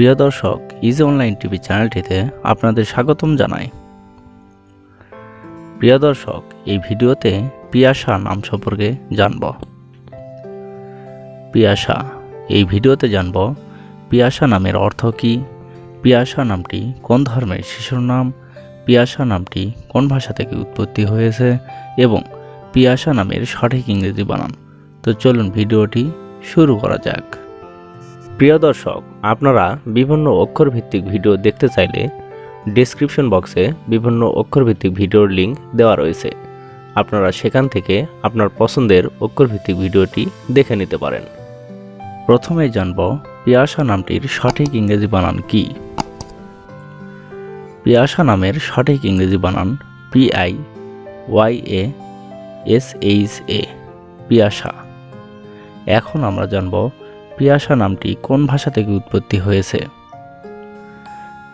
প্রিয় দর্শক easy online TV চ্যানেলটিতে আপনাদের স্বাগতম জানাই। প্রিয় দর্শক, এই ভিডিওতে পিয়াসা নাম সম্পর্কে জানব। পিয়াসা এই ভিডিওতে জানব পিয়াসা নামের অর্থ কী পিয়াসা নামটি কোন ধর্মের শিশুর নাম পিয়াসা নামটি কোন ভাষা থেকে উৎপত্তি হয়েছে এবং পিয়াসা নামের সঠিক ইংরেজি বানান। তো চলুন ভিডিওটি শুরু করা যাক। প্রিয় দর্শক, আপনারা বিভিন্ন অক্ষরভিত্তিক ভিডিও দেখতে চাইলে ডেসক্রিপশন বক্সে বিভিন্ন অক্ষরভিত্তিক ভিডিওর লিংক দেওয়া রয়েছে। আপনারা সেখান থেকে আপনার পছন্দের অক্ষরভিত্তিক ভিডিওটি দেখে নিতে পারেন। প্রথমে জানব পিয়াসা নামটির সঠিক ইংরেজি বানান কি। পিয়াসা নামের সঠিক ইংরেজি বানান P I Y A S H A Piyasa. এখন আমরা জানব পিয়াসা নামটি কোন ভাষা থেকে উৎপত্তি হয়েছে?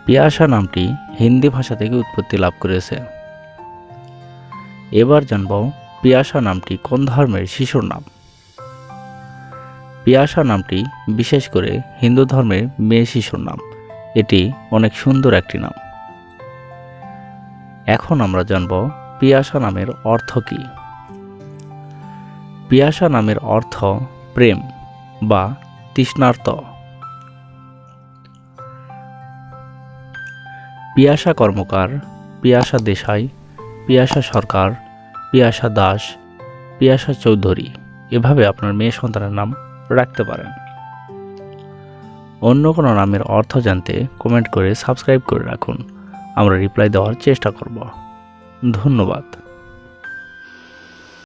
পিয়াসা নামটি হিন্দি ভাষা থেকে উৎপত্তি লাভ করেছে। এবার জানব পিয়াসা নামটি কোন ধর্মের শিশুর নাম? পিয়াসা নামটি বিশেষ করে হিন্দু ধর্মের মেয়ে শিশুর নাম। এটি অনেক সুন্দর একটি নাম। এখন আমরা জানব পিয়াসা নামের অর্থ কী? পিয়াসা নামের অর্থ প্রেম বা তৃষ্ণার্ত। পিয়াসা কর্মকার, পিয়াসা দেশাই, পিয়াসা সরকার, পিয়াসা দাস, পিয়াসা চৌধুরী, এভাবে আপনার মেয়ে সন্তানের নাম রাখতে পারেন। অন্য কোনো নামের অর্থ জানতে কমেন্ট করে সাবস্ক্রাইব করে রাখুন। আমরা রিপ্লাই দেওয়ার চেষ্টা করব। ধন্যবাদ।